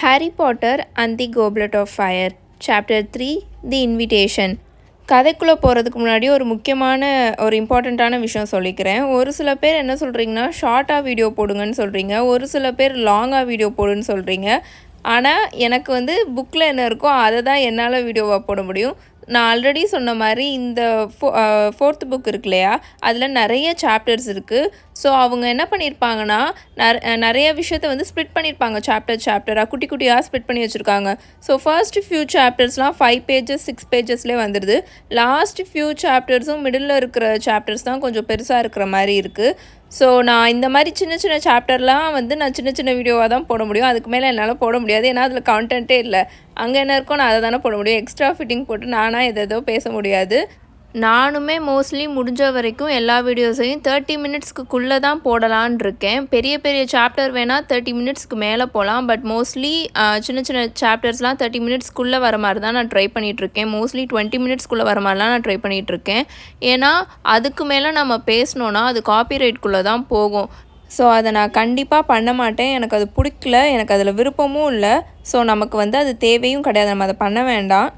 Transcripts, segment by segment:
Harry Potter and the goblet of fire chapter three the invitation கதைக்குள்ளே போகிறதுக்கு முன்னாடி ஒரு முக்கியமான ஒரு இம்பார்ட்டண்ட்டான விஷயம் சொல்லிக்கிறேன். ஒரு சில பேர் என்ன சொல்கிறீங்கன்னா ஷார்ட்டாக வீடியோ போடுங்கன்னு சொல்கிறீங்க ஒரு சில பேர் லாங்காக வீடியோ போடுன்னு சொல்கிறீங்க ஆனால் எனக்கு வந்து புக்கில் என்ன இருக்கோ அதை தான் என்னால் வீடியோவாக போட முடியும். நான் ஆல்ரெடி சொன்ன மாதிரி இந்த ஃபோ ஃபோர்த் புக் இருக்கு இல்லையா? அதில் நிறைய சாப்டர்ஸ் இருக்குது ஸோ அவங்க என்ன பண்ணியிருப்பாங்கன்னா நிறைய விஷயத்த வந்து ஸ்ப்ளிட் பண்ணியிருப்பாங்க சாப்டர் சாப்டராக குட்டி குட்டியாக ஸ்ப்ளிட் பண்ணி வச்சுருக்காங்க. ஸோ ஃபர்ஸ்ட் ஃபியூ சாப்டர்ஸ்லாம் ஃபைவ் பேஜஸ் சிக்ஸ் பேஜஸ்லேயே வந்துடுது லாஸ்ட் ஃபியூ சாப்டர்ஸும் மிடில் இருக்கிற சாப்டர்ஸ் தான் கொஞ்சம் பெருசாக இருக்கிற மாதிரி இருக்குது ஸோ நான் இந்த மாதிரி சின்ன சின்ன சாப்டர்லாம் வந்து நான் சின்ன சின்ன வீடியோவாக தான் போட முடியும். அதுக்கு மேலே என்னால் போட முடியாது. ஏன்னா அதில் கான்டென்ட்டே இல்லை. அங்கே என்ன இருக்கோ நான் அதை தானே போட முடியும். எக்ஸ்ட்ரா ஃபிட்டிங் போட்டு நானாக எதோ பேச முடியாது. நானுமே மோஸ்ட்லி முடிஞ்ச வரைக்கும் எல்லா வீடியோஸையும் தேர்ட்டி மினிட்ஸ்க்குள்ளே தான் போடலான் இருக்கேன். பெரிய பெரிய சாப்டர் வேணால் தேர்ட்டி மினிட்ஸ்க்கு மேலே போகலாம் பட் மோஸ்ட்லி சின்ன சின்ன சாப்டர்ஸ்லாம் தேர்ட்டி மினிட்ஸ்க்குள்ளே வர மாதிரி தான் நான் ட்ரை பண்ணிகிட்ருக்கேன் மோஸ்ட்லி டுவெண்ட்டி மினிட்ஸ்க்குள்ளே வர மாதிரிலாம் நான் ட்ரை பண்ணிகிட்ருக்கேன் ஏன்னா அதுக்கு மேலே நம்ம பேசினோன்னா அது காப்பிரைட்குள்ளே தான் போகும். ஸோ அதை நான் கண்டிப்பாக பண்ண மாட்டேன். எனக்கு அது பிடிக்கல. எனக்கு அதில் விருப்பமும் இல்லை. ஸோ நமக்கு வந்து அது தேவையும் கிடையாது. நம்ம அதை பண்ண வேண்டாம்.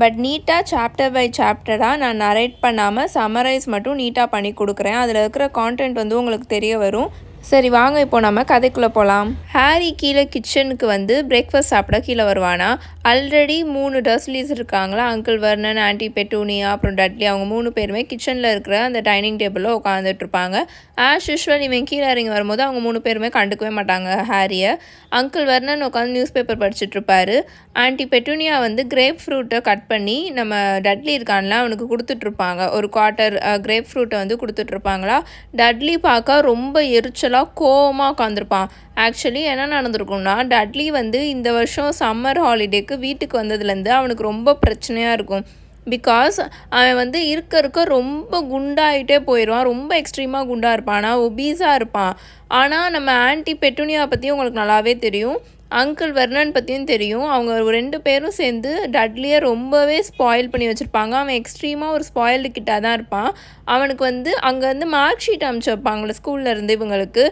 பட் நீட்டாக சாப்டர் பை சாப்டராக நான் நரேட் பண்ணாமல் சம்மரைஸ் மட்டும் நீட்டாக பண்ணி கொடுக்குறேன். அதில் இருக்கிற கான்டென்ட் வந்து உங்களுக்கு தெரிய வரும். சரி வாங்க இப்போ நம்ம கதைக்குள்ளே போகலாம் ஹாரி கீழே கிச்சனுக்கு வந்து பிரேக்ஃபாஸ்ட் சாப்பிட கீழே வருவானா? ஆல்ரெடி மூணு டஸ்லீஸ் இருக்காங்களா? அங்கிள் வர்ணன் ஆண்டி பெட்டூனியா அப்புறம் டட்லி அவங்க மூணு பேருமே கிச்சனில் இருக்கிற அந்த டைனிங் டேபிளில் உட்காந்துட்டு இருப்பாங்க. ஆஸ் யூஷுவல் இவன் கீழே இறங்கி வரும்போது அவங்க மூணு பேருமே கண்டுக்கவே மாட்டாங்க ஹாரியை. அங்கிள் வர்ணன் உட்காந்து நியூஸ் பேப்பர் படிச்சுட்டு இருப்பாரு. ஆண்டி பெட்டூனியா வந்து கிரேப் ஃப்ரூட்டை கட் பண்ணி நம்ம டட்லி இருக்கான்ல அவனுக்கு கொடுத்துட்ருப்பாங்க ஒரு குவார்ட்டர் கிரேப் ஃப்ரூட்டை வந்து கொடுத்துட்ருப்பாங்களா டட்லி பார்க்க ரொம்ப எரிச்சலாக கோவமாக உட்காந்துருப்பான் ஆக்சுவலி என்ன நடந்திருக்கும்னா டட்லி வந்து இந்த வருஷம் சம்மர் ஹாலிடேக்கு வீட்டுக்கு வந்ததுலேருந்து அவனுக்கு ரொம்ப பிரச்சனையாக இருக்கும். பிகாஸ் அவன் வந்து இருக்க இருக்க ரொம்ப குண்டாயிட்டே போயிடுவான் ரொம்ப எக்ஸ்ட்ரீமாக குண்டாக இருப்பான். ஆனால் ஒபீஸாக இருப்பான். ஆனால் நம்ம ஆன்டி பெட்டுனியா பற்றி உங்களுக்கு நல்லாவே தெரியும். அங்கிள் வெர்னன் பற்றியும் தெரியும். அவங்க ரெண்டு பேரும் சேர்ந்து டட்லியை ரொம்பவே ஸ்பாயில் பண்ணி வச்சுருப்பாங்க. அவன் எக்ஸ்ட்ரீமாக ஒரு ஸ்பாயில்டு கிட்டாக தான் இருப்பான். அவனுக்கு வந்து அங்கேருந்து மார்க் ஷீட் அமைச்சு வைப்பாங்களே ஸ்கூலில் இருந்து இவங்களுக்கு.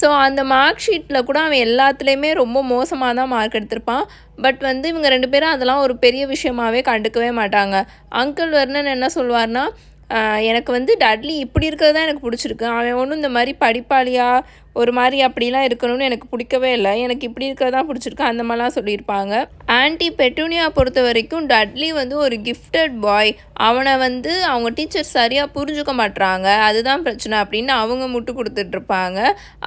ஸோ அந்த மார்க் ஷீட்டில் கூட அவன் எல்லாத்துலேயுமே ரொம்ப மோசமாக தான் மார்க் எடுத்திருப்பான். பட் வந்து இவங்க ரெண்டு பேரும் அதெல்லாம் ஒரு பெரிய விஷயமாகவே கண்டுக்கவே மாட்டாங்க. அங்கிள் வர்ணன் என்ன சொல்வார்னா எனக்கு வந்து டட்லி இப்படி இருக்கிறது தான் எனக்கு பிடிச்சிருக்கு. அவன் ஒன்றும் இந்த மாதிரி படிப்பாளியாக ஒரு மாதிரி அப்படிலாம் இருக்கணும்னு எனக்கு பிடிக்கவே இல்லை. எனக்கு இப்படி இருக்கிறதான் பிடிச்சிருக்கு. அந்த மாதிரிலாம் சொல்லியிருப்பாங்க. ஆன்டி பெட்டூனியா பொறுத்த வரைக்கும் டட்லி வந்து ஒரு கிஃப்டட் பாய் அவனை வந்து அவங்க டீச்சர் சரியாக புரிஞ்சுக்க மாட்டுறாங்க அதுதான் பிரச்சனை அப்படின்னு அவங்க முட்டு கொடுத்துட்ருப்பாங்க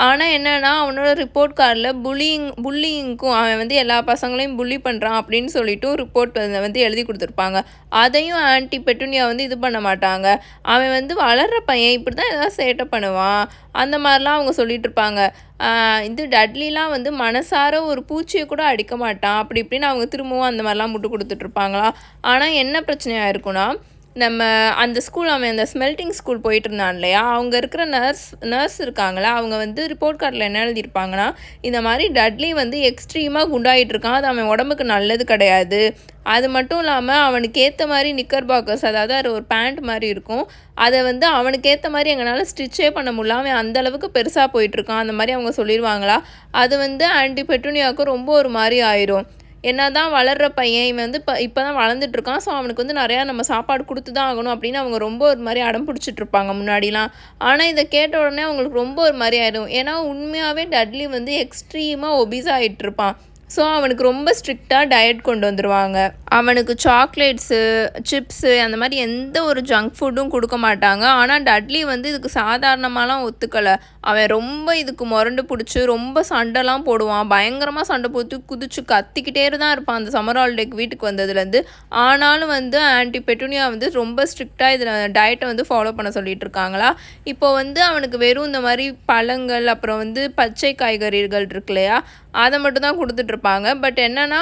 ஆனால் என்னென்னா அவனோட ரிப்போர்ட் கார்டில் புல்லிங் புல்லிங்க்கும் அவன் வந்து எல்லா பசங்களையும் புள்ளி பண்ணுறான் அப்படின்னு சொல்லிட்டு ரிப்போர்ட் வந்து எழுதி கொடுத்துருப்பாங்க. அதையும் ஆன்டி பெட்டுனியா வந்து இது பண்ண மாட்டாங்க. அவன் வந்து வளர்கிற பையன் இப்படி தான் எதாவது சேட்டை பண்ணுவான். அந்த மாதிரிலாம் அவங்க சொல்லிட்டு இருப்பாங்க இது டட்லிலாம் வந்து மனசார ஒரு பூச்சியை கூட அடிக்க மாட்டான். அப்படி இப்படின்னு அவங்க திரும்பவும் அந்த மாதிரிலாம் முட்டு கொடுத்துட்ருப்பாங்களா ஆனால் என்ன பிரச்சனையாக இருக்குன்னா நம்ம அந்த ஸ்கூல் அவன் அந்த ஸ்மெல்டிங் ஸ்கூல் போயிட்டு இருந்தான் இல்லையா அவங்க இருக்கிற நர்ஸ் நர்ஸ் இருக்காங்களா? அவங்க வந்து ரிப்போர்ட் கார்டில் என்ன எழுதியிருப்பாங்கன்னா இந்த மாதிரி டட்லி வந்து எக்ஸ்ட்ரீமாக குண்டாயிட்டு இருக்கான் அது அவன் உடம்புக்கு நல்லது கிடையாது. அது மட்டும் இல்லாமல் அவனுக்கு ஏற்ற மாதிரி நிக்கர் பாக்கர்ஸ் அதாவது அது ஒரு பேண்ட் மாதிரி இருக்கும். அதை வந்து அவனுக்கு ஏற்ற மாதிரி எங்களால் ஸ்டிச்சே பண்ண முடியல. அவன் அந்தளவுக்கு பெருசாக போயிட்டுருக்கான். அந்த மாதிரி அவங்க சொல்லிடுவாங்களா அது வந்து ஆன்டி பெட்டுனியாவுக்கு ரொம்ப ஒரு மாதிரி ஆயிரும். என்ன தான் வளர்கிற பையன் இவன் வந்து இப்போ இப்போ தான் வளர்ந்துட்டுருக்கான். ஸோ அவனுக்கு வந்து நிறையா நம்ம சாப்பாடு கொடுத்து தான் ஆகணும் அப்படின்னு அவங்க ரொம்ப ஒரு மாதிரி அடம் பிடிச்சிட்ருப்பாங்க முன்னாடிலாம். ஆனால் இதை கேட்ட உடனே அவங்களுக்கு ரொம்ப ஒரு மாதிரி ஆகிடும் ஏன்னா உண்மையாகவே டட்லி வந்து எக்ஸ்ட்ரீமாக ஒபீஸ் ஆகிட்டுருப்பான் ஸோ அவனுக்கு ரொம்ப ஸ்ட்ரிக்டாக டயட் கொண்டு வந்துடுவாங்க அவனுக்கு சாக்லேட்ஸு சிப்ஸு அந்த மாதிரி எந்த ஒரு ஜங்க் ஃபுட்டும் கொடுக்க மாட்டாங்க. ஆனால் டட்லி வந்து இதுக்கு சாதாரணமாலாம் ஒத்துக்கலை. அவன் ரொம்ப இதுக்கு முரண்டு பிடிச்சி ரொம்ப சண்டைலாம் போடுவான். பயங்கரமாக சண்டை போட்டு குதிச்சு கத்திக்கிட்டே தான் இருப்பான் அந்த சம்மர் ஹாலிடேக்கு வீட்டுக்கு வந்ததுலேருந்து. ஆனாலும் வந்து ஆன்டி பெட்டுனியா வந்து ரொம்ப ஸ்ட்ரிக்டாக இதில் டயட்டை வந்து ஃபாலோ பண்ண சொல்லிட்டு இருக்காங்களா? இப்போ வந்து அவனுக்கு வெறும் இந்த மாதிரி பழங்கள் அப்புறம் வந்து பச்சை காய்கறிகள் இருக்கு இல்லையா? அதை மட்டும் தான் கொடுத்துட்ருப்பாங்க. பட் என்னென்னா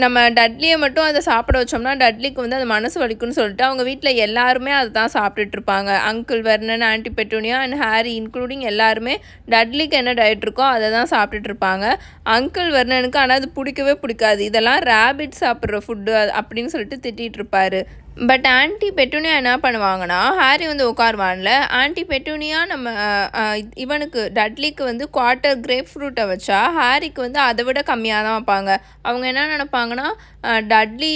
நம்ம டட்லியை மட்டும் அதை சாப்பிட வச்சோம்னா டட்லிக்கு வந்து அது மனசு வலிக்கும்னு சொல்லிட்டு அவங்க வீட்டில் எல்லாருமே அதை தான் சாப்பிட்டுட்ருப்பாங்க. Uncle Vernon aunt Petunia and Harry including எல்லாருமே டட்லிக்கு என்ன டயட் இருக்கோ அதை தான் சாப்பிட்டுட்ருப்பாங்க. அங்கிள் வெர்னனுக்கு ஆனால் அது பிடிக்கவே பிடிக்காது. இதெல்லாம் ரேபிட் சாப்பிட்ற ஃபுட்டு அப்படின்னு சொல்லிட்டு திட்டிகிட்டு இருப்பாரு பட் ஆன்ட்டி பெட்டுனியா என்ன பண்ணுவாங்கன்னா ஹாரி வந்து உட்காருவான்ல ஆன்ட்டி பெட்டுனியா நம்ம இவனுக்கு டட்லிக்கு வந்து குவார்ட்டர் கிரேப் ஃப்ரூட்டை வச்சா ஹாரிக்கு வந்து அதை விட கம்மியாக தான் வைப்பாங்க. அவங்க என்ன நினைப்பாங்கன்னா டட்லி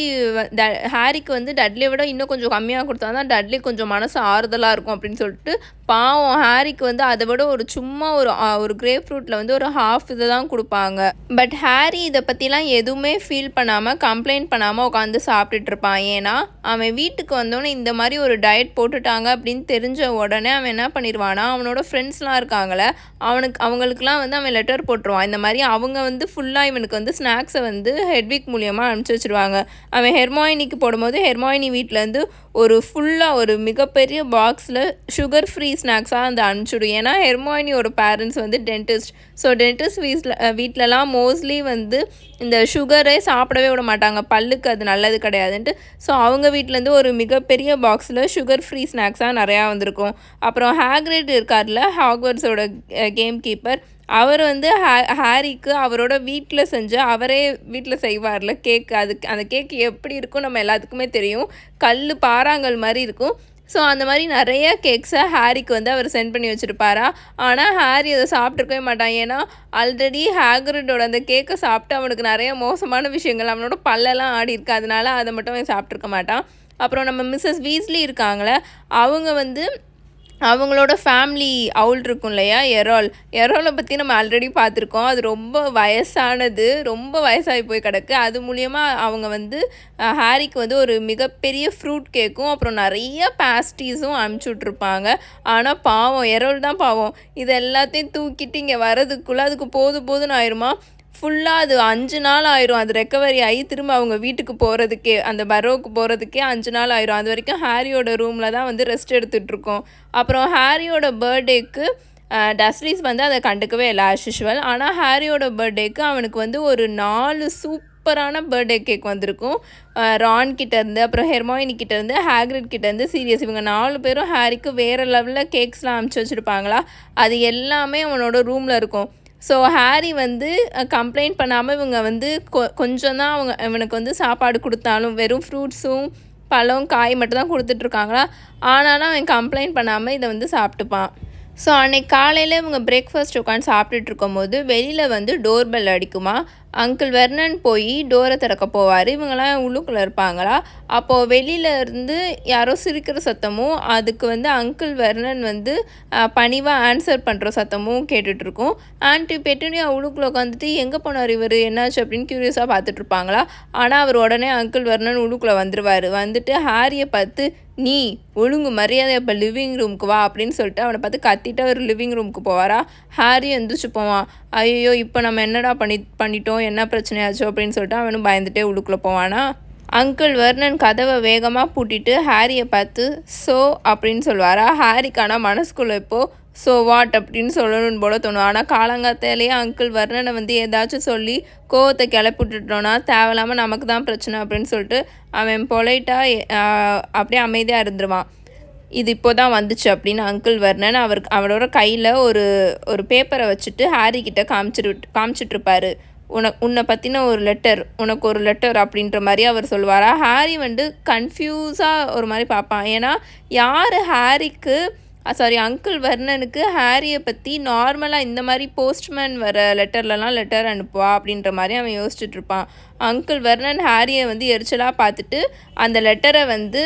ட- ஹாரிக்கு வந்து டட்லியை விட இன்னும் கொஞ்சம் கம்மியாக கொடுத்தா தான் டட்லி கொஞ்சம் மனசு ஆறுதலாக இருக்கும் அப்படின்னு சொல்லிட்டு பாவம் ஹாரிக்கு வந்து அதை விட ஒரு சும்மா ஒரு ஒரு கிரேப் ஃப்ரூட்டில் வந்து ஒரு ஹாஃப் இதை தான் கொடுப்பாங்க. பட் ஹாரி இதை பற்றிலாம் எதுவுமே ஃபீல் பண்ணாமல் கம்ப்ளைண்ட் பண்ணாமல் உட்காந்து சாப்பிட்டுட்டு இருப்பான். ஏன்னா அவன் வீட்டுக்கு வந்தோடனே இந்த மாதிரி ஒரு டயட் போட்டுட்டாங்க அப்படின்னு தெரிஞ்ச உடனே அவன் என்ன பண்ணிடுவானா அவனோட ஃப்ரெண்ட்ஸ்லாம் இருக்காங்களே அவனுக்கு அவங்களுக்குலாம் வந்து அவன் லெட்டர் போட்டுருவான். இந்த மாதிரி அவங்க வந்து ஃபுல்லாக இவனுக்கு வந்து ஸ்நாக்ஸை வந்து ஹெட்விக் மூலியமாக அனுப்பிச்சி வச்சிருவாங்க. அவன் ஹெர்மாயினிக்கு போடும்போது ஹெர்மாயினி வீட்டிலேருந்து ஒரு ஃபுல்லாக ஒரு மிகப்பெரிய பாக்ஸில் சுகர் ஃப்ரீ ஸ்நாக்ஸாக வந்து அனுப்பிச்சுடும் ஏன்னா ஹெர்மாயினியோட பேரண்ட்ஸ் வந்து டென்டிஸ்ட் ஸோ டென்டிஸ்ட் வீட்டில் வீட்டிலலாம் மோஸ்ட்லி வந்து இந்த சுகரே சாப்பிடவே விட மாட்டாங்க. பல்லுக்கு அது நல்லது கிடையாதுன்ட்டு. ஸோ அவங்க வீட்டிலேருந்து ஒரு மிகப்பெரிய பாக்ஸில் சுகர் ஃப்ரீ ஸ்நாக்ஸாக நிறையா வந்திருக்கும். அப்புறம் ஹேக்ரேட் இருக்கார்ல ஹாக்வர்ட்ஸோட கேம் கீப்பர் அவர் வந்து ஹே ஹாரிக்கு அவரோட வீட்டில் செஞ்சு அவரே வீட்டில் செய்வார்ல. கேக் அதுக்கு அந்த கேக் எப்படி இருக்கும் நம்ம எல்லாத்துக்குமே தெரியும். கல் பாறாங்கல் மாதிரி இருக்கும். ஸோ அந்த மாதிரி நிறைய கேக்ஸை ஹாரிக்கு வந்து அவர் சென்ட் பண்ணி வச்சுருப்பாரா? ஆனால் ஹாரி அதை சாப்பிட்ருக்கவே மாட்டான். ஏன்னா ஆல்ரெடி ஹேக்ரிட்டோட அந்த கேக்கை சாப்பிட்டு அவனுக்கு நிறைய மோசமான விஷயங்கள் அவனோட பல்லெல்லாம் ஆடி இருக்கு. அதனால அதை மட்டும் அவன் சாப்பிட்ருக்க மாட்டான். அப்புறம் நம்ம மிஸ்ஸஸ் வீஸ்லி இருக்காங்களே அவங்க வந்து அவங்களோட ஃபேமிலி அவுல் இருக்கும் இல்லையா? எரோல். எரோலை பற்றி நம்ம ஆல்ரெடி பார்த்துருக்கோம். அது ரொம்ப வயசானது. ரொம்ப வயசாகி போய் கிடக்கு. அது மூலியமாக அவங்க வந்து ஹாரிக்கு வந்து ஒரு மிகப்பெரிய ஃப்ரூட் கேக்கும் அப்புறம் நிறைய பேஸ்ட்ரீஸும் அனுப்பிச்சி விட்ருப்பாங்க ஆனால் பாவம் எரோல் தான் பாவம். இது எல்லாத்தையும் தூக்கிட்டு இங்கே வரதுக்குள்ளே அதுக்கு போது போதுன்னு ஆயிருமா? ஃபுல்லாக அது அஞ்சு நாள் ஆயிரும். அது ரெக்கவரி ஆகி திரும்ப அவங்க வீட்டுக்கு போகிறதுக்கே அந்த பரோவுக்கு போகிறதுக்கே அஞ்சு நாள் ஆயிரும். அது வரைக்கும் ஹாரியோட ரூமில் தான் வந்து ரெஸ்ட் எடுத்துகிட்ருக்கோம் அப்புறம் ஹாரியோட பர்த்டேக்கு டஸ்ட்ரீஸ் வந்து அதை கண்டுக்கவே இல்லை ஆஸ் யூஷுவல் ஆனால் ஹாரியோட பர்த்டேக்கு அவனுக்கு வந்து ஒரு நாலு சூப்பரான பர்த்டே கேக் வந்திருக்கும். ரான் கிட்டேருந்து அப்புறம் ஹெர்மாயினி கிட்டேருந்து ஹேக்ரிட் கிட்டேருந்து சீரியஸ் இவங்க நாலு பேரும் ஹாரிக்கு வேறு லெவலில் கேக்ஸ்லாம் அமுச்சு வச்சுருப்பாங்களா? அது எல்லாமே அவனோட ரூமில் இருக்கும். ஸோ ஹாரி வந்து கம்ப்ளைண்ட் பண்ணாமல் இவங்க வந்து கொ கொஞ்சம் தான் அவங்க இவனுக்கு வந்து சாப்பாடு கொடுத்தாலும் வெறும் ஃப்ரூட்ஸும் பழம் காய் மட்டும் தான் கொடுத்துட்ருக்காங்களா ஆனாலும் அவன் கம்ப்ளைண்ட் பண்ணாமல் இதை வந்து சாப்பிட்டுப்பான். ஸோ அன்னைக்கு காலையில் இவங்க பிரேக்ஃபாஸ்ட் உட்காந்து சாப்பிட்டுட்டு இருக்கும்போது வெளியில் வந்து டோர் பெல் அடிக்குமா? அங்கிள் வெர்னன் போய் டோரை திறக்க போவார். இவங்கெல்லாம் உள்ளுக்குள்ளே இருப்பாங்களா? அப்போது வெளியில இருந்து யாரோ சிரிக்கிற சத்தமும் அதுக்கு வந்து அங்கிள் வெர்னன் வந்து பணிவாக ஆன்சர் பண்ணுற சத்தமும் கேட்டுட்டு இருக்கும் ஆன்ட்டி உள்ளுக்குள்ளே உட்காந்துட்டு எங்கே போனார் இவர்? என்னாச்சு? அப்படின்னு க்யூரியஸாக பார்த்துட்ருப்பாங்களா? ஆனால் அவர் உடனே அங்கிள் வெர்னன் உள்ளுக்குள்ளே வந்துடுவார் வந்துட்டு ஹாரியை பார்த்து நீ ஒழுங்கு மரியாதை இப்போ லிவிங் ரூமுக்கு வா அப்படின்னு சொல்லிட்டு அவனை பார்த்து கத்திட்டு அவர் லிவிங் ரூமுக்கு போவாரா? ஹாரி எந்திரிச்சு போவான். ஐயோ இப்போ நம்ம என்னடா பண்ணி பண்ணிட்டோம்? என்ன பிரச்சனையாச்சோ அப்படின்னு சொல்லிட்டு அவனும் பயந்துட்டே உள்ளுக்குள்ளே போவானா? அங்கிள் வர்ணன் கதவை வேகமாக பூட்டிட்டு ஹாரியை பார்த்து ஸோ அப்படின்னு சொல்லுவாரா? ஹாரிக்கான மனசுக்குள்ளே இப்போது ஸோ வாட்? அப்படின்னு சொல்லணும்னு போல தோணும். ஆனால் காலங்காத்தாலேயே அங்கிள் வர்ணனை வந்து ஏதாச்சும் சொல்லி கோவத்தை கிளப்பி விட்டுட்டோன்னா தேவையில்லாமல் நமக்கு தான் பிரச்சனை அப்படின்னு சொல்லிட்டு அவன் பொலைட்டாக அப்படியே அமைதியாக இருந்துருவான். இது இப்போ தான் வந்துச்சு அப்படின்னு அங்கிள் வர்ணன் அவர் அவரோட கையில் ஒரு ஒரு பேப்பரை வச்சுட்டு ஹாரி கிட்ட காமிச்சிட்டு காமிச்சிட்ருப்பாரு உன உன்னை பற்றின ஒரு லெட்டர் உனக்கு ஒரு லெட்டர் அப்படின்ற மாதிரி அவர் சொல்லுவாரா? ஹாரி வந்து கன்ஃபியூஸாக ஒரு மாதிரி பார்ப்பான். ஏன்னா யார் ஹாரிக்கு சாரி அங்கிள் வர்ணனுக்கு ஹாரியை பற்றி நார்மலாக இந்த மாதிரி போஸ்ட்மேன் வர லெட்டர்லலாம் லெட்டர் அனுப்புவா அப்படின்ற மாதிரி அவன் யோசிச்சுட்டு இருப்பான். அங்கிள் வர்ணன் ஹாரியை வந்து எரிச்சலாக பார்த்துட்டு அந்த லெட்டரை வந்து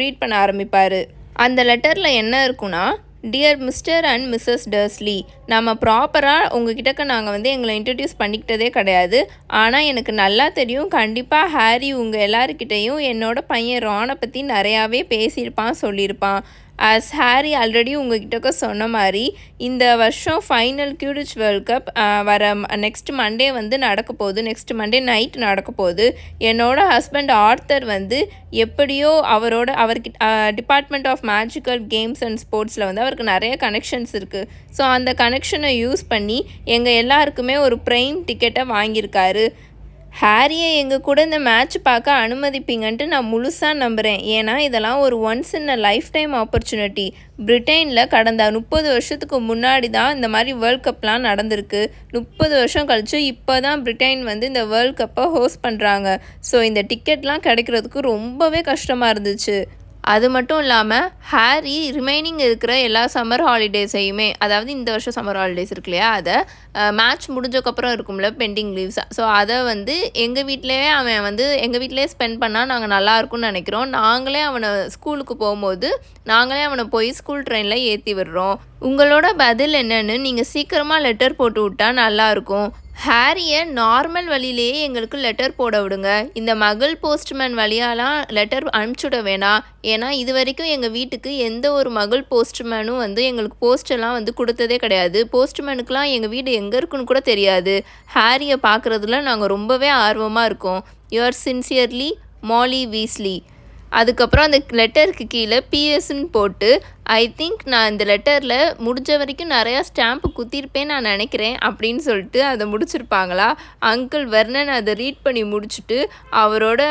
ரீட் பண்ண ஆரம்பிப்பார். அந்த லெட்டரில் என்ன இருக்குன்னா dear Mr and Mrs Dursley நம்ம ப்ராப்பராக உங்ககிட்டக்க நாங்கள் வந்து எங்களை இன்ட்ரடியூஸ் பண்ணிக்கிட்டதே கிடையாது. ஆனால் எனக்கு நல்லா தெரியும். கண்டிப்பாக ஹாரி உங்கள் எல்லாருக்கிட்டேயும் என்னோட பையன் ரானை பற்றி நிறையாவே பேசியிருப்பான் சொல்லியிருப்பான். ஆஸ் ஹாரி ஆல்ரெடி உங்ககிட்டக்க சொன்ன மாதிரி இந்த வருஷம் ஃபைனல் கியூடிச் வேர்ல்ட் கப் வர நெக்ஸ்ட் மண்டே வந்து நடக்க போகுது. நெக்ஸ்ட் மண்டே நைட் நடக்க போகுது. என்னோட ஹஸ்பண்ட் ஆர்த்தர் வந்து எப்படியோ அவரோட அவருக்கு department of magical games and ஸ்போர்ட்ஸில் வந்து அவருக்கு நிறைய கனெக்ஷன்ஸ் இருக்குது ஸோ அந்த கனெக்ஷனை யூஸ் பண்ணி எங்கள் எல்லாருக்குமே ஒரு ப்ரைம் டிக்கெட்டை வாங்கியிருக்காரு. ஹாரியை எங்கள் கூட இந்த மேட்ச் பார்க்க அனுமதிப்பீங்கன்ட்டு நான் முழுசாக நம்புகிறேன் ஏன்னா இதெல்லாம் ஒரு once in a lifetime opportunity பிரிட்டனில் கடந்த முப்பது வருஷத்துக்கு முன்னாடி தான் இந்த மாதிரி வேர்ல்ட் கப்லாம் நடந்திருக்கு. முப்பது வருஷம் கழிச்சு இப்போ தான் பிரிட்டன் வந்து இந்த வேர்ல்ட் கப்பை ஹோஸ்ட் பண்ணுறாங்க ஸோ இந்த டிக்கெட்லாம் கிடைக்கிறதுக்கு ரொம்பவே கஷ்டமாக இருந்துச்சு. அது மட்டும் இல்லாமல் ஹாரி ரிமைனிங் இருக்கிற எல்லா சம்மர் ஹாலிடேஸையுமே அதாவது இந்த வருஷம் சம்மர் ஹாலிடேஸ் இருக்கு இல்லையா அதை மேட்ச் முடிஞ்சக்கப்புறம் இருக்கும்ல பெண்டிங் லீவ்ஸ் ஸோ அதை வந்து எங்கள் வீட்டிலேயே அவன் வந்து எங்கள் வீட்டிலே ஸ்பெண்ட் பண்ணால் நாங்கள் நல்லாயிருக்கும்னு நினைக்கிறோம். நாங்களே அவனை ஸ்கூலுக்கு போகும்போது நாங்களே அவனை போய் ஸ்கூல் ட்ரெயினில் ஏற்றி விடுறோம். உங்களோட பதில் என்னன்னு நீங்கள் சீக்கிரமாக லெட்டர் போட்டு விட்டா நல்லாயிருக்கும் ஹாரியை நார்மல் வழியிலேயே எங்களுக்கு லெட்டர் போட விடுங்க. இந்த மகள் போஸ்ட்மேன் வழியாலாம் லெட்டர் அனுப்பிச்சுட வேணாம். ஏன்னா இது வரைக்கும் எங்கள் வீட்டுக்கு எந்த ஒரு மகள் போஸ்ட்மேனும் வந்து எங்களுக்கு போஸ்டெல்லாம் வந்து கொடுத்ததே கிடையாது. போஸ்ட்மேனுக்கெலாம் எங்கள் வீடு எங்கே இருக்குன்னு கூட தெரியாது. ஹாரியை பார்க்குறதுல நாங்கள் ரொம்பவே ஆர்வமாக இருக்கோம். யுவர் சின்சியர்லி மாலி வீஸ்லி அதுக்கப்புறம் அந்த லெட்டருக்கு கீழே பிஎஸ்ன்னு போட்டு ஐ திங்க் நான் இந்த லெட்டரில் முடிஞ்ச வரைக்கும் நிறையா ஸ்டாம்ப்பு குத்திருப்பேன் நான் நினைக்கிறேன் அப்படின்னு சொல்லிட்டு அதை முடிச்சிருப்பாங்களா? அங்கிள் வர்ணன் அதை ரீட் பண்ணி முடிச்சுட்டு அவரோட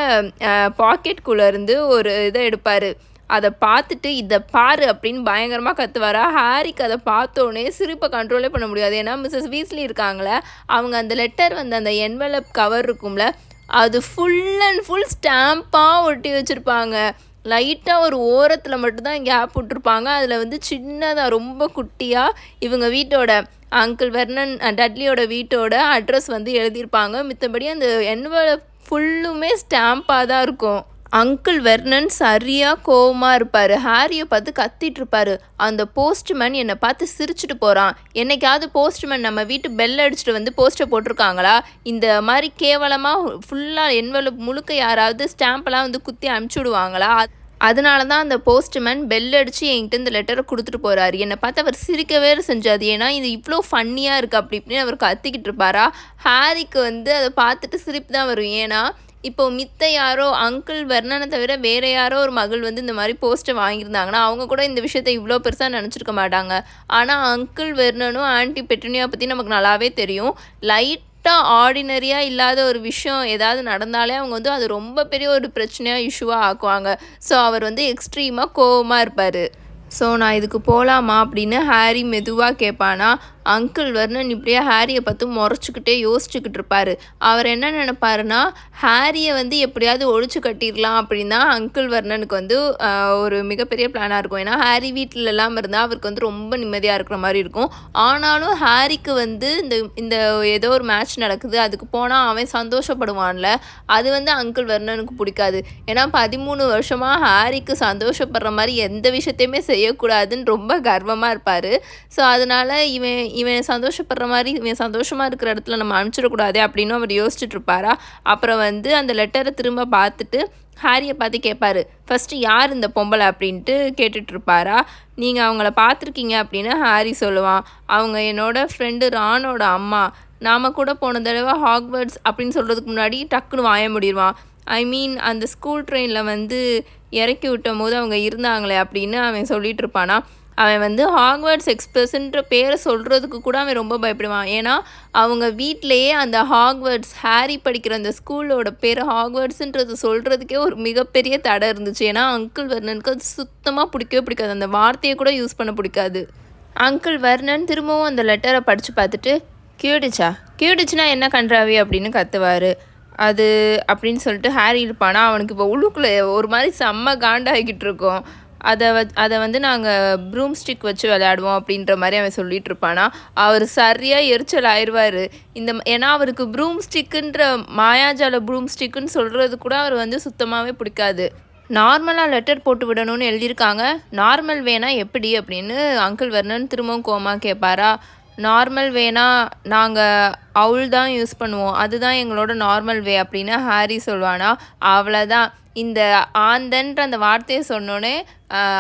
பாக்கெட்குள்ளேருந்து ஒரு இதை எடுப்பார். அதை பார்த்துட்டு இதை பாரு அப்படின்னு பயங்கரமாக கத்துவாரா? ஹாரிக்கு அதை பார்த்தோன்னே சிரிப்பை கண்ட்ரோலே பண்ண முடியாது. ஏன்னா மிஸ்ஸஸ் வீஸ்லி இருக்காங்களே அவங்க அந்த லெட்டர் வந்து அந்த என்வலப் கவர் இருக்கும்ல அது ஃபுல் அண்ட் ஃபுல் ஸ்டாம்ப்பாக ஒட்டி வச்சுருப்பாங்க. லைட்டாக ஒரு ஓரத்தில் மட்டும்தான் கேப் விட்டுருப்பாங்க. அதில் வந்து சின்னதாக ரொம்ப குட்டியாக இவங்க வீட்டோட அங்கிள் வெர்னன் டட்லியோட வீட்டோட அட்ரஸ் வந்து எழுதியிருப்பாங்க. மித்தபடி அந்த என்வலப் ஃபுல்லுமே ஸ்டாம்ப்பாக தான் இருக்கும். அங்கிள் வெர்னன் சரியாக கோவமாக இருப்பார். ஹாரியை பார்த்து கத்திட்டு இருப்பாரு. அந்த போஸ்ட்மேன் என்னை பார்த்து சிரிச்சுட்டு போகிறான் என்னைக்காவது போஸ்ட்மேன் நம்ம வீட்டு பெல் அடிச்சுட்டு வந்து போஸ்ட்டை போட்டிருக்காங்களா? இந்த மாதிரி கேவலமாக ஃபுல்லாக என்வெலப் முழுக்க யாராவது ஸ்டாம்பெல்லாம் வந்து குத்தி அனுப்பிச்சி விடுவாங்களா? அதனால தான் அந்த போஸ்ட்மேன் பெல் அடித்து என்கிட்ட இந்த லெட்டரை கொடுத்துட்டு போகிறாரு என்னை பார்த்து அவர் சிரிக்கவே செஞ்சாது ஏன்னா இது இவ்வளோ ஃபன்னியாக இருக்குது அப்படி இப்படின்னு அவர் கத்திக்கிட்டு இருப்பாரா? ஹாரிக்கு வந்து அதை பார்த்துட்டு சிரிப்பு தான் வரும். ஏன்னா இப்போ மித்த யாரோ அங்கிள் வர்ணனை தவிர வேறு யாரோ ஒரு மகள் வந்து இந்த மாதிரி போஸ்ட்டை வாங்கியிருந்தாங்கன்னா அவங்க கூட இந்த விஷயத்தை இவ்வளோ பெருசாக நினச்சிருக்க மாட்டாங்க. ஆனால் அங்கிள் வர்ணனும் ஆன்டி பெட்ரினியா பற்றி நமக்கு நல்லாவே தெரியும். லைட் லைட்டாக ஆர்டினரியாக இல்லாத ஒரு விஷயம் ஏதாவது நடந்தாலே அவங்க வந்து அது ரொம்ப பெரிய ஒரு பிரச்சனையாக இஷ்யூவாக ஆக்குவாங்க. ஸோ அவர் வந்து எக்ஸ்ட்ரீமாக கோவமாக இருப்பார். ஸோ நான் இதுக்கு போகலாமா அப்படின்னு ஹாரி மெதுவாக கேட்பானா அங்கிள் வர்ணன் இப்படியே ஹாரியை பார்த்து முறைச்சிக்கிட்டே யோசிச்சுக்கிட்டு இருப்பார். அவர் என்ன நினைப்பாருன்னா ஹாரியை வந்து எப்படியாவது ஒழிச்சு கட்டிடலாம் அப்படின்னா அங்கிள் வர்ணனுக்கு வந்து ஒரு மிகப்பெரிய பிளானாக இருக்கும். ஏன்னா ஹாரி வீட்டில் இல்லாமல் இருந்தால் அவருக்கு வந்து ரொம்ப நிம்மதியாக இருக்கிற மாதிரி இருக்கும். ஆனாலும் ஹாரிக்கு வந்து இந்த இந்த ஏதோ ஒரு மேட்ச் நடக்குது. அதுக்கு போனால் அவன் சந்தோஷப்படுவான்ல. அது வந்து அங்கிள் வர்ணனுக்கு பிடிக்காது. ஏன்னா பதிமூணு வருஷமாக ஹாரிக்கு சந்தோஷப்படுற மாதிரி எந்த விஷயத்தையுமே செய்யக்கூடாதுன்னு ரொம்ப கர்வமாக இருப்பார். ஸோ அதனால் இவன் இவன் சந்தோஷப்படுற மாதிரி இவன் சந்தோஷமாக இருக்கிற இடத்துல நம்ம அனுப்பிச்சிடக்கூடாது அப்படின்னு அவர் யோசிச்சுட்டு இருப்பாரா அப்புறம் வந்து அந்த லெட்டரை திரும்ப பார்த்துட்டு ஹாரியை பார்த்து கேட்பாரு ஃபஸ்ட்டு யார் இந்த பொம்பளை? அப்படின்ட்டு கேட்டுட்ருப்பாரா? நீங்கள் அவங்கள பார்த்துருக்கீங்க அப்படின்னு ஹாரி சொல்லுவான். அவங்க என்னோட ஃப்ரெண்டு ரானோட அம்மா. நாம் கூட போன தடவை ஹாக்வர்ட்ஸ் அப்படின்னு சொல்கிறதுக்கு முன்னாடி டக்குன்னு வாய முடிடுவான் ஐ மீன் அந்த ஸ்கூல் ட்ரெயினில் வந்து இறக்கி விட்டும் போது அவங்க இருந்தாங்களே அப்படின்னு அவன் சொல்லிட்டு இருப்பானா அவன் வந்து ஹாக்வர்ட்ஸ் எக்ஸ்பிரஸ்ன்ற பேரை சொல்கிறதுக்கு கூட அவன் ரொம்ப பயப்படுவான். ஏன்னா அவங்க வீட்டிலையே அந்த ஹாக்வர்ட்ஸ் ஹாரி படிக்கிற அந்த ஸ்கூலோட பேர் ஹாக்வர்ட்ஸுன்றது சொல்கிறதுக்கே ஒரு மிகப்பெரிய தடை இருந்துச்சு. ஏன்னா அங்கிள் வர்ணனுக்கு அது சுத்தமாக பிடிக்கவே பிடிக்காது. அந்த வார்த்தையை கூட யூஸ் பண்ண பிடிக்காது. அங்கிள் வர்ணன் திரும்பவும் அந்த லெட்டரை படித்து பார்த்துட்டு கியூடிச்சா கியூடிச்சுனா என்ன கன்றாவி? அப்படின்னு கத்துவார். அது அப்படின்னு சொல்லிட்டு ஹாரி இருப்பானா? அவனுக்கு இப்போ உள்ளுக்குள்ளே ஒரு மாதிரி செம்ம காண்டாகிக்கிட்டு இருக்கும். அதை வ அதை வந்து நாங்கள் ப்ரூம் ஸ்டிக் வச்சு விளையாடுவோம் அப்படின்ற மாதிரி அவன் சொல்லிட்டு இருப்பானா அவர் சரியாக எரிச்சல் ஆயிடுவார் இந்த ஏன்னா அவருக்கு ப்ரூம் ஸ்டிக்குன்ற மாயாஜால ப்ரூம் ஸ்டிக்குன்னு சொல்கிறது கூட அவர் வந்து சுத்தமாகவே பிடிக்காது. நார்மலாக லெட்டர் போட்டு விடணும்னு எழுதியிருக்காங்க. நார்மல் வேணா எப்படி அப்படின்னு அங்கிள் வர்ணன் திரும்பவும் கோமா கேட்பாரா நார்மல் வேணா நாங்கள் அவுள் தான் யூஸ் பண்ணுவோம். அதுதான் எங்களோட நார்மல் வே அப்படின்னு ஹாரி சொல்வானா அவ்வளோதான் இந்த ஆந்தன்ற அந்த வார்த்தையை சொன்னோன்னே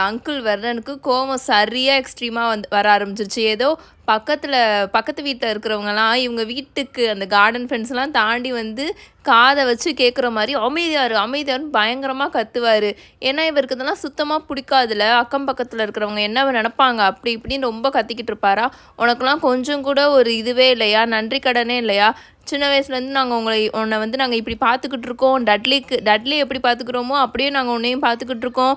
அங்கிள் வர்றனுக்கு கோவம் சரியாக எக்ஸ்ட்ரீமாக வந்து வர ஆரம்பிச்சிருச்சு. ஏதோ பக்கத்தில் பக்கத்து வீட்டில் இருக்கிறவங்கலாம் இவங்க வீட்டுக்கு அந்த கார்டன் ஃப்ரெண்ட்ஸ்லாம் தாண்டி வந்து காதை வச்சு கேட்குற மாதிரி அமைதியார் அமைதியார்னு பயங்கரமாக கத்துவார். ஏன்னா இவருக்கு இதெல்லாம் சுத்தமாக பிடிக்காதுல. அக்கம் பக்கத்தில் இருக்கிறவங்க என்ன நினப்பாங்க? அப்படி இப்படின்னு ரொம்ப கத்திக்கிட்டு இருப்பாரா? உனக்குலாம் கொஞ்சம் கூட ஒரு இதுவே இல்லையா? நன்றி கடன் சொன்னேன் இல்லையா? சின்ன வயசுலேருந்து நாங்கள் உங்களை உன்னை வந்து நாங்கள் இப்படி பார்த்துக்கிட்டு இருக்கோம். டட்லிக்கு டட்லி எப்படி பார்த்துக்குறோமோ அப்படியே நாங்கள் உன்னையும் பார்த்துக்கிட்டு இருக்கோம்.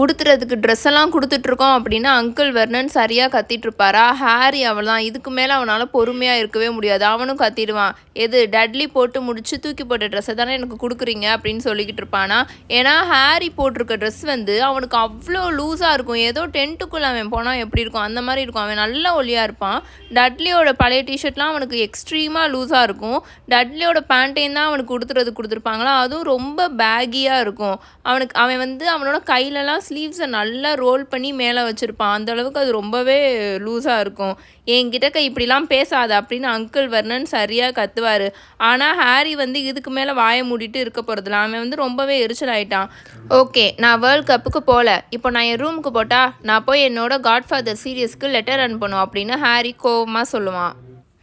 உடுத்துறதுக்கு ட்ரெஸ் எல்லாம் கொடுத்துட்ருக்கோம் அப்படின்னு அங்கிள் வெர்னன் சரியாக கத்திட்டு இருப்பாரா ஹாரி அவள்தான். இதுக்கு மேலே அவனால் பொறுமையாக இருக்கவே முடியாது. அவனும் கத்திடுவான். எது டட்லி போட்டு முடிச்சு தூக்கி போட்ட ட்ரெஸ்ஸை தானே எனக்கு கொடுக்குறீங்க அப்படின்னு சொல்லிக்கிட்டு இருப்பானா? ஏன்னா ஹாரி போட்டிருக்க ட்ரெஸ் வந்து அவனுக்கு அவ்வளோ லூஸாக இருக்கும். ஏதோ டென்ட்டுக்குள்ளே அவன் போனால் எப்படி இருக்கும்? அந்த மாதிரி இருக்கும். அவன் நல்ல ஒல்லியாக இருப்பான். டட்லியோட பழைய டிஷர்ட்லாம் அவனுக்கு எக்ஸ்ட்ரீமாக லூஸாக இருக்கும். டட்லியோட பேண்ட்டையும் தான் அவனுக்கு கொடுத்துறது கொடுத்துருப்பாங்களா? அதுவும் ரொம்ப பேகியாக இருக்கும். அவனுக்கு அவன் வந்து அவனோட கையிலலாம் ஸ்லீவ்ஸை நல்லா ரோல் பண்ணி மேலே வச்சுருப்பான். அந்த அளவுக்கு அது ரொம்பவே லூஸாக இருக்கும். என்கிட்ட இப்படிலாம் பேசாத அப்படின்னு அங்கிள் வர்ணன் சரியாக கத்துவார். ஆனால் ஹாரி வந்து இதுக்கு மேலே வாயை மூடிட்டு இருக்க போகிறதுல அவன் வந்து ரொம்பவே எரிச்சல் ஆயிட்டான். ஓகே நான் வேர்ல்ட் கப்புக்கு போகல இப்போ நான் என் ரூமுக்கு போட்டால் நான் போய் என்னோட காட்ஃபாதர் சீரியஸ்க்கு லெட்டர் அனுப்பணும் அப்படின்னு ஹாரி கோவமாக சொல்லுவான்.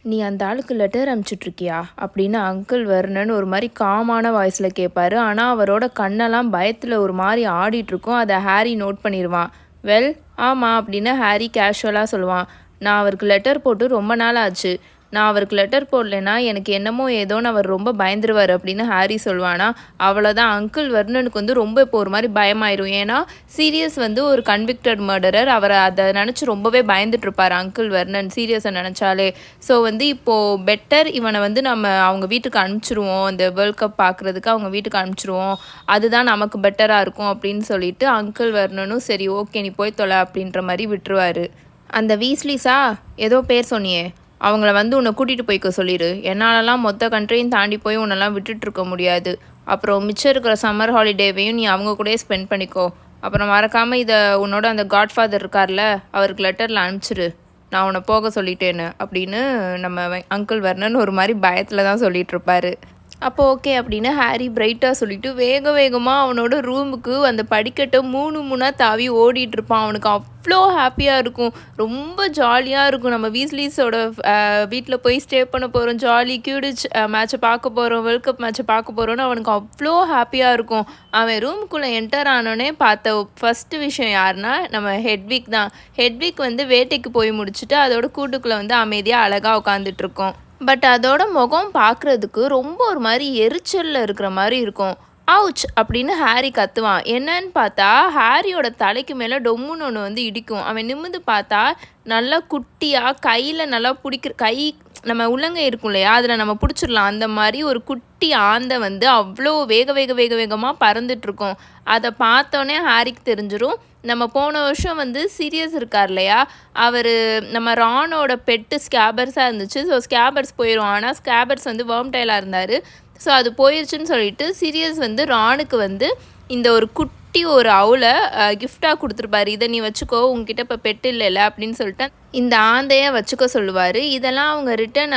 நீ அந்த ஆளுக்கு லெட்டர் அனுப்பிச்சிட்ருக்கியா அப்படின்னு அங்கிள் வர்ணன் ஒரு மாதிரி காமான வாய்ஸில் கேட்பாரு ஆனால் அவரோட கண்ணெல்லாம் பயத்தில் ஒரு மாதிரி ஆடிட்டுருக்கும். அதை ஹாரி நோட் பண்ணிடுவான் வெல் ஆமாம் அப்படின்னு ஹாரி கேஷுவலாக சொல்லுவான். நான் அவருக்கு லெட்டர் போட்டு ரொம்ப நாள் ஆச்சு நான் அவருக்கு லெட்டர் போடலைன்னா எனக்கு என்னமோ ஏதோன்னு அவர் ரொம்ப பயந்துருவார் அப்படின்னு ஹாரி சொல்வானா அவ்வளோதான் அங்கிள் வர்ணனுக்கு வந்து ரொம்ப இப்போ ஒரு மாதிரி பயமாயிரும். ஏன்னா சீரியஸ் வந்து ஒரு கன்விக்டட் மர்டரர் அவரை அதை நினச்சி ரொம்பவே பயந்துட்டு இருப்பார் அங்கிள் வர்ணன். சீரியஸை நினச்சாலே. ஸோ வந்து இப்போது பெட்டர் இவனை வந்து நம்ம அவங்க வீட்டுக்கு அனுப்பிச்சிருவோம். இந்த வேர்ல்ட் கப் பார்க்குறதுக்கு அவங்க வீட்டுக்கு அனுப்பிச்சிருவோம். அதுதான் நமக்கு பெட்டராக இருக்கும் அப்படின்னு சொல்லிட்டு அங்கிள் வர்ணனும் சரி ஓகே நீ போய் தொலை அப்படின்ற மாதிரி விட்டுருவாரு. அந்த வீஸ்லிஸா ஏதோ பேர் சொன்னியே. அவங்கள வந்து உன்னை கூட்டிகிட்டு போய்க்க சொல்லிடு என்னாலலாம் மொத்த கண்ட்ரியும் தாண்டி போய் உன்னெல்லாம் விட்டுட்டு இருக்க முடியாது. அப்புறம் மிச்சம் இருக்கிற சம்மர் ஹாலிடேவையும் நீ அவங்க கூடயே ஸ்பெண்ட் பண்ணிக்கோ. அப்புறம் மறக்காமல் இதை உன்னோட அந்த காட்ஃபாதர் இருக்கார்ல அவருக்கு லெட்டரில் அனுப்பிச்சிரு. நான் உன்னை போக சொல்லிட்டேன்னு அப்படின்னு நம்ம அங்கிள் வர்ணன் ஒரு மாதிரி பயத்தில் தான் சொல்லிகிட்ருப்பாரு அப்போ ஓகே அப்படின்னு ஹாரி பிரைட்டாக சொல்லிவிட்டு வேக வேகமாக அவனோட ரூமுக்கு அந்த படிக்கட்டை மூணு மூணாக தாவி ஓடிட்டுருப்பான் அவனுக்கு அவ்வளோ ஹாப்பியாக இருக்கும். ரொம்ப ஜாலியாக இருக்கும். நம்ம வீஸ்லீஸோட வீட்டில் போய் ஸ்டே பண்ண போகிறோம் ஜாலி கியூடிச் மேட்ச்சை பார்க்க போகிறோம் வேர்ல்ட் கப் மேட்ச்சை பார்க்க போகிறோன்னு அவனுக்கு அவ்வளோ ஹாப்பியாக இருக்கும். அவன் ரூமுக்குள்ளே என்டர் ஆனோடனே பார்த்த ஃபஸ்ட்டு விஷயம் யாருன்னா நம்ம ஹெட்விக் தான். ஹெட்விக் வந்து வேட்டைக்கு போய் முடிச்சுட்டு அதோட கூட்டுக்குள்ளே வந்து அமைதியாக அழகாக உட்காந்துட்ருக்கோம் பட் அதோட முகம் பார்க்குறதுக்கு ரொம்ப ஒரு மாதிரி எரிச்சலில் இருக்கிற மாதிரி இருக்கும். அவுச் அப்படின்னு ஹாரி கத்துவான். என்னன்னு பார்த்தா ஹாரியோட தலைக்கு மேலே டொம்முன்னு ஒன்று வந்து இடிக்கும். அவன் நிமிந்து பார்த்தா நல்லா குட்டியாக கையில் நல்லா பிடிக்கிற கை நம்ம உள்ளங்கை இருக்கும் இல்லையா? அதில் நம்ம பிடிச்சிடலாம். அந்த மாதிரி ஒரு குட்டி ஆந்தை வந்து அவ்வளோ வேக வேக வேக வேகமாக பறந்துட்டுருக்கோம். அதை பார்த்தோன்னே ஹாரிக்கு தெரிஞ்சிடும் நம்ம போன வருஷம் வந்து சீரியஸ் இருக்கார் இல்லையா? அவர் நம்ம ரானோட பெட்டு ஸ்கேபர்ஸாக இருந்துச்சு. ஸோ ஸ்கேபர்ஸ் போயிடும் ஆனால் ஸ்கேபர்ஸ் வந்து வேர்ம் டைலாக இருந்தார். ஸோ அது போயிடுச்சுன்னு சொல்லிட்டு சீரியஸ் வந்து ராணுக்கு வந்து இந்த ஒரு குட்டி ஒரு அவுளை கிஃப்டாக கொடுத்துருப்பாரு. இதை நீ வச்சுக்கோ. உங்ககிட்ட இப்போ பெட்டு இல்லைல்ல? அப்படின்னு சொல்லிட்டு இந்த ஆந்தையை வச்சுக்க சொல்லுவார். இதெல்லாம் அவங்க ரிட்டன்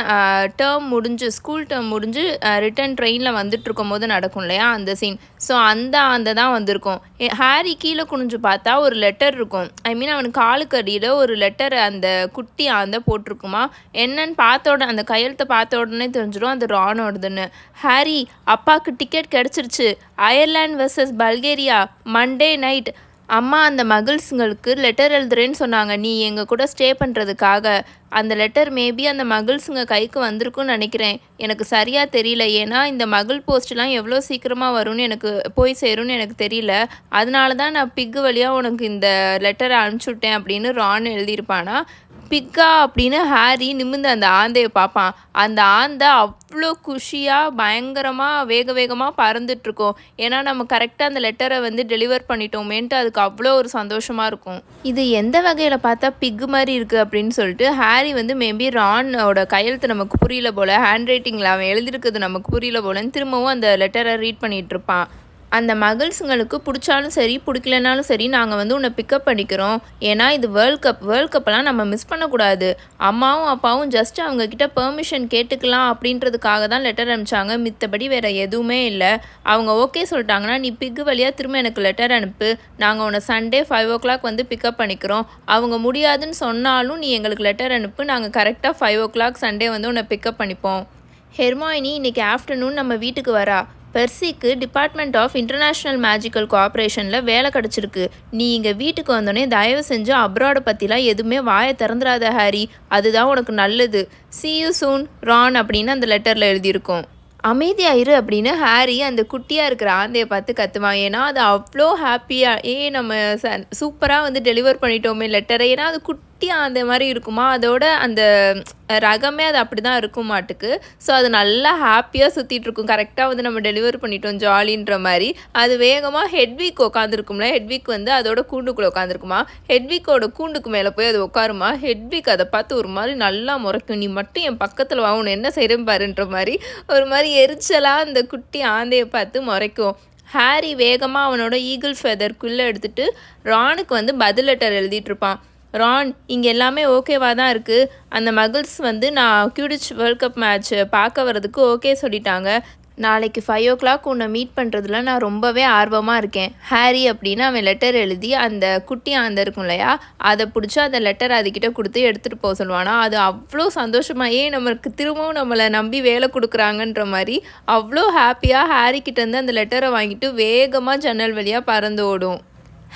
டேர்ம் முடிஞ்சு ஸ்கூல் டேர்ம் முடிஞ்சு ரிட்டன் ட்ரெயினில் வந்துட்டு இருக்கும் போது நடக்கும் இல்லையா அந்த சீன் ஸோ அந்த ஆந்தை தான் வந்திருக்கும். ஹாரி கீழே குனிஞ்சு பார்த்தா ஒரு லெட்டர் இருக்கும். ஐ மீன் அவனுக்கு காலுக்கு அடியில் ஒரு லெட்டர் அந்த குட்டி ஆந்தை போட்டிருக்குமா? என்னன்னு பார்த்த உடனே அந்த கையெழுத்தை பார்த்த உடனே தெரிஞ்சிடும் அது ரானோடதுன்னு ஹாரி அப்பாவுக்கு டிக்கெட் கிடச்சிருச்சு. Ireland versus Bulgaria Monday night அம்மா அந்த மகிழ்ஸுங்களுக்கு லெட்டர் எழுதுறேன்னு சொன்னாங்க. நீ எங்கள் கூட ஸ்டே பண்ணுறதுக்காக அந்த லெட்டர் மேபி அந்த மகிழ்ஸுங்க கைக்கு வந்திருக்கும்னு நினைக்கிறேன். எனக்கு சரியாக தெரியல. ஏன்னா இந்த மகள் போஸ்ட்லாம் எவ்வளோ சீக்கிரமாக வரும்னு எனக்கு போய் சேரும்னு எனக்கு தெரியல. அதனால தான் நான் பிக்கு வழியாக உனக்கு இந்த லெட்டரை அனுப்பிச்சுட்டேன் அப்படின்னு ரான் எழுதியிருப்பானா? பிக்கா அப்படின்னு ஹாரி நிமிர்ந்து அந்த ஆந்தையை பார்ப்பான். அந்த ஆந்தை அவ்வளோ குஷியாக பயங்கரமாக வேக வேகமாக பறந்துட்டுருக்கோம். ஏன்னா நம்ம கரெக்டாக அந்த லெட்டரை வந்து டெலிவர் பண்ணிட்டோமேன்ட்டு அதுக்கு அவ்வளோ ஒரு சந்தோஷமாக இருக்கும். இது எந்த வகையில் பார்த்தா பிக் மாதிரி இருக்குது அப்படின்னு சொல்லிட்டு ஹாரி வந்து மேபி ரானோட கையெழுத்து நமக்கு புரியல போல் ஹேண்ட் ரைட்டிங்கில் அவன் எழுதியிருக்கிறது நமக்கு புரியல போலன்னு திரும்பவும் அந்த லெட்டரை ரீட் பண்ணிகிட்டு இருப்பான். அந்த மகிழ்ஸுங்களுக்கு பிடிச்சாலும் சரி பிடிக்கலனாலும் சரி நாங்கள் வந்து உன்னை பிக்கப் பண்ணிக்கிறோம். ஏன்னா இது வேர்ல்ட் கப் வேர்ல்ட் கப்பெல்லாம் நம்ம மிஸ் பண்ணக்கூடாது. அம்மாவும் அப்பாவும் ஜஸ்ட் அவங்கக்கிட்ட பெர்மிஷன் கேட்டுக்கலாம் அப்படின்றதுக்காக தான் லெட்டர் அனுப்பிச்சாங்க. மித்தபடி வேறு எதுவுமே இல்லை. அவங்க ஓகே சொல்லிட்டாங்கன்னா நீ பிக்கு வழியாக திரும்ப எனக்கு லெட்டர் அனுப்பு. நாங்கள் உன்னை சண்டே ஃபைவ் ஓ கிளாக் வந்து பிக்கப் பண்ணிக்கிறோம். அவங்க முடியாதுன்னு சொன்னாலும் நீ எங்களுக்கு லெட்டர் அனுப்பு. நாங்கள் கரெக்டாக ஃபைவ் ஓ கிளாக் சண்டே வந்து உன்னை பிக்கப் பண்ணிப்போம். ஹெர்மாயினி இன்றைக்கி ஆஃப்டர்நூன் நம்ம வீட்டுக்கு வரா. பெர்சிக்கு டிபார்ட்மெண்ட் ஆஃப் இன்டர்நேஷ்னல் மேஜிக்கல் கோஆப்ரேஷனில் வேலை கிடச்சிருக்கு. நீ இங்கே வீட்டுக்கு வந்தோடனே தயவு செஞ்சு அப்ராடை பற்றிலாம் எதுவுமே வாயை திறந்துடாத ஹாரி. அதுதான் உனக்கு நல்லது. See சூன் ரான் அப்படின்னு அந்த லெட்டரில் எழுதியிருக்கோம். அமைதியாயிரு அப்படின்னு ஹாரி அந்த குட்டியாக இருக்கிற ஆந்தையை பார்த்து கத்துவான் ஏன்னா அது அவ்வளோ ஹாப்பியாக ஏ நம்ம ச சூப்பராக வந்து டெலிவர் பண்ணிட்டோமே லெட்டரை ஏன்னா அது குட் குட்டி ஆந்தை மாதிரி இருக்குமா? அதோட அந்த ரகமே அது அப்படி தான் இருக்கும் மாட்டுக்கு. ஸோ அது நல்லா ஹாப்பியாக சுற்றிட்டு இருக்கும். கரெக்டாக வந்து நம்ம டெலிவர் பண்ணிட்டோம் ஜாலின்ற மாதிரி. அது வேகமாக ஹெட்வீக் உட்காந்துருக்கும்ல ஹெட்வீக் வந்து அதோட கூண்டுக்குள்ளே உட்காந்துருக்குமா ஹெட்வீக்கோட கூண்டுக்கு மேலே போய் அது உட்காருமா ஹெட்வீக் அதை பார்த்து ஒரு மாதிரி நல்லா முறைக்கும். நீ மட்டும் என் பக்கத்தில் வா உன்னை என்ன செய்கிறேன் பாருன்ற மாதிரி ஒரு மாதிரி எரிச்சலாக அந்த குட்டி ஆந்தையை பார்த்து முறைக்கும். ஹாரி வேகமாக அவனோட ஈகிள் ஃபெதர்க்குள்ளே எடுத்துகிட்டு ரானுக்கு வந்து பதில் லெட்டர் எழுதிட்டு இருப்பான். ரான் இங்கே எல்லாமே ஓகேவாக தான் இருக்குது அந்த மகிழ்ஸ் வந்து நான் கியூடிச் வேர்ல்ட் கப் மேட்ச் பார்க்க வர்றதுக்கு ஓகே சொல்லிட்டாங்க. நாளைக்கு ஃபைவ் ஓ கிளாக் உன்னை மீட் பண்ணுறதுல நான் ரொம்பவே ஆர்வமாக இருக்கேன். ஹாரி அப்படின்னு அவன் லெட்டர் எழுதி அந்த குட்டி ஆந்த இருக்கும் இல்லையா அதை பிடிச்சி அந்த லெட்டர் அதுக்கிட்ட கொடுத்து எடுத்துகிட்டு போக சொல்லுவானா. அது அவ்வளோ சந்தோஷமாக ஏன் நம்மளுக்கு திரும்பவும் நம்மளை நம்பி வேலை கொடுக்குறாங்கன்ற மாதிரி அவ்வளோ ஹாப்பியாக ஹாரி கிட்டேருந்து அந்த லெட்டரை வாங்கிட்டு வேகமாக ஜன்னல் வழியாக பறந்து ஓடும்.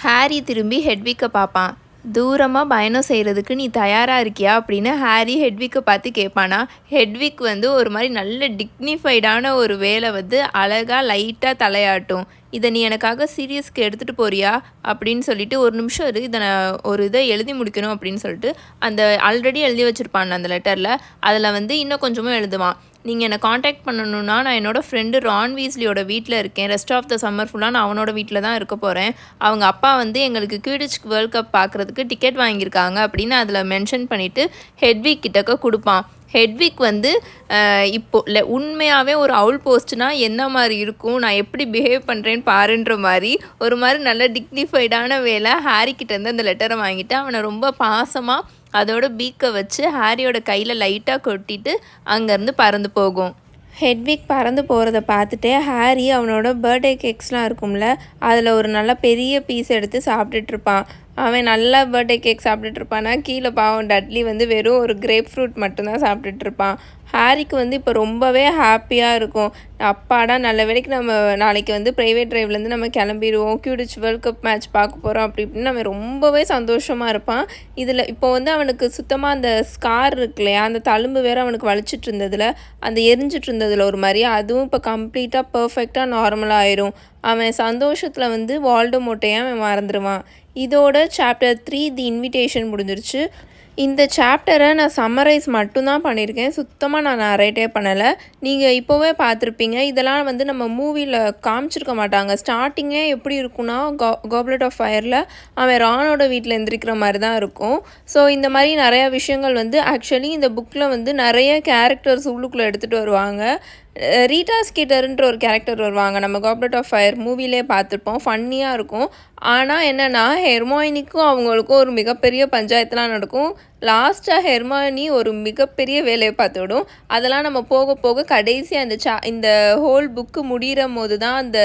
ஹாரி திரும்பி ஹெட்விக்கை பார்ப்பான். தூரமாக பயணம் செய்கிறதுக்கு நீ தயாராக இருக்கியா அப்படின்னு ஹாரி ஹெட்விக்கை பார்த்து கேட்பானா. ஹெட்விக் வந்து ஒரு மாதிரி நல்ல டிக்னிஃபைடான ஒரு வேலை வந்து அழகாக லைட்டாக தலையாட்டும். இதை நீ எனக்காக சீரியஸ்க்கு எடுத்துகிட்டு போறியா? அப்படின்னு சொல்லிட்டு ஒரு நிமிஷம் இரு இதை நான் ஒரு இதை எழுதி முடிக்கணும் அப்படின்னு சொல்லிட்டு அந்த ஆல்ரெடி எழுதி வச்சுருப்பான் அந்த லெட்டரில் அதில் வந்து இன்னும் கொஞ்சமும் எழுதுவான். நீங்கள் என்னை காண்டாக்ட் பண்ணணுன்னா நான் என்னோடய ஃப்ரெண்டு ரான் வீஸ்லியோட வீட்டில் இருக்கேன். ரெஸ்ட் ஆஃப் த சம்மர் ஃபுல்லாக நான் அவனோட வீட்டில் தான் இருக்க போகிறேன் அவங்க அப்பா வந்து எங்களுக்கு கீடிச் வேர்ல்ட் கப் பார்க்குறதுக்கு டிக்கெட் வாங்கியிருக்காங்க அப்படின்னு அதில் மென்ஷன் பண்ணிவிட்டு ஹெட்விக் கிட்டக்க கொடுப்பான். ஹெட்விக் வந்து இப்போ இல்லை உண்மையாகவே ஒரு அவுல் போஸ்ட்னால் என்ன மாதிரி இருக்கும் நான் எப்படி பிஹேவ் பண்ணுறேன்னு பாருன்ற மாதிரி ஒரு மாதிரி நல்ல டிக்னிஃபைடான வேலை ஹாரி கிட்டேருந்து அந்த லெட்டரை வாங்கிட்டு அவனை ரொம்ப பாசமாக அதோட பீக்கை வச்சு ஹாரியோட கையில் லைட்டாக கொட்டிட்டு அங்கேருந்து பறந்து போகும். ஹெட்விக் பறந்து போகிறத பார்த்துட்டு ஹாரி அவனோட பர்த்டே கேக்ஸ்லாம் இருக்கும்ல அதில் ஒரு நல்ல பெரிய பீஸ் எடுத்து சாப்பிட்டுட்டு இருப்பான். அவன் நல்லா பர்த்டே கேக் சாப்பிட்டுட்டு இருப்பானா? கீழே பாவம் டட்லி வந்து வெறும் ஒரு கிரேப் ஃப்ரூட் மட்டும்தான் சாப்பிட்டுட்டு இருப்பான். ஹாரிக்கு வந்து இப்போ ரொம்பவே ஹாப்பியாக இருக்கும். அப்பாடா நல்ல வேலைக்கு நம்ம நாளைக்கு வந்து ப்ரைவேட் ட்ரைவ்லேருந்து நம்ம கிளம்பிடுவோம் கியூடிச் வேர்ல்ட் கப் மேட்ச் பார்க்க போகிறோம் அப்படி இப்படின்னு அவன் ரொம்பவே சந்தோஷமாக இருப்பான். இதில் இப்போ வந்து அவனுக்கு சுத்தமாக அந்த ஸ்கார் இருக்கு இல்லையா? அந்த தழும்பு வேறு அவனுக்கு வலிச்சிட்டு இருந்ததில் அந்த எரிஞ்சிட்டு இருந்ததில் ஒரு மாதிரி அதுவும் இப்போ கம்ப்ளீட்டாக பர்ஃபெக்டாக நார்மலாக ஆயிரும். அவன் சந்தோஷத்தில் வந்து வால்டோ மோட்டையாக அவன் மறந்துடுவான் இதோட சாப்டர் த்ரீ தி இன்விடேஷன் முடிஞ்சிருச்சு. இந்த சாப்டரை நான் சம்மரைஸ் மட்டும்தான் பண்ணியிருக்கேன். சுத்தமாக நான் நரேட்டே பண்ணலை. நீங்கள் இப்போவே பார்த்துருப்பீங்க. இதெல்லாம் வந்து நம்ம மூவியில் காமிச்சிருக்க மாட்டாங்க. ஸ்டார்டிங்கே எப்படி இருக்கும்னா கோ கோப்லெட் ஆஃப் ஃபயரில் அவன் ராணோட வீட்டில் எந்திரிக்கிற மாதிரி தான் இருக்கும். ஸோ இந்த மாதிரி நிறையா விஷயங்கள் வந்து ஆக்சுவலி இந்த புக்கில் வந்து நிறைய கேரக்டர்ஸ் உள்ளுக்குள்ளே எடுத்துகிட்டு வருவாங்க. ரீட்டா ஸ்கீட்டர்ன்ற ஒரு கேரக்டர் வருவாங்க. நம்ம காப்லெட் ஆஃப் ஃபயர் மூவிலே பார்த்துருப்போம். ஃபன்னியாக இருக்கும். ஆனால் என்னென்னா ஹெர்மாயினிக்கும் அவங்களுக்கும் ஒரு மிகப்பெரிய பஞ்சாயத்துலாம் நடக்கும். லாஸ்ட்டாக ஹெர்மாயினி ஒரு மிகப்பெரிய வேலையை பார்த்து விடும் அதெல்லாம் நம்ம போக போக கடைசி அந்த சா இந்த ஹோல் புக்கு முடிகிற போது தான் அந்த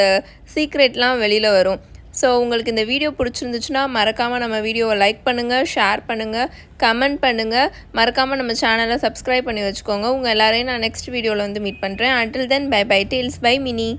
சீக்ரெட்லாம் வெளியில் வரும். ஸோ உங்களுக்கு இந்த வீடியோ பிடிச்சிருந்துச்சுன்னா மறக்காமல் நம்ம வீடியோவை லைக் பண்ணுங்கள் ஷேர் பண்ணுங்கள் கமெண்ட் பண்ணுங்கள் மறக்காமல் நம்ம சேனலை சப்ஸ்கிரைப் பண்ணி வச்சுக்கோங்க. உங்கள் எல்லாரையும் நான் நெக்ஸ்ட் வீடியோவில் வந்து மீட் பண்ணுறேன் until then bye bye deals by Mini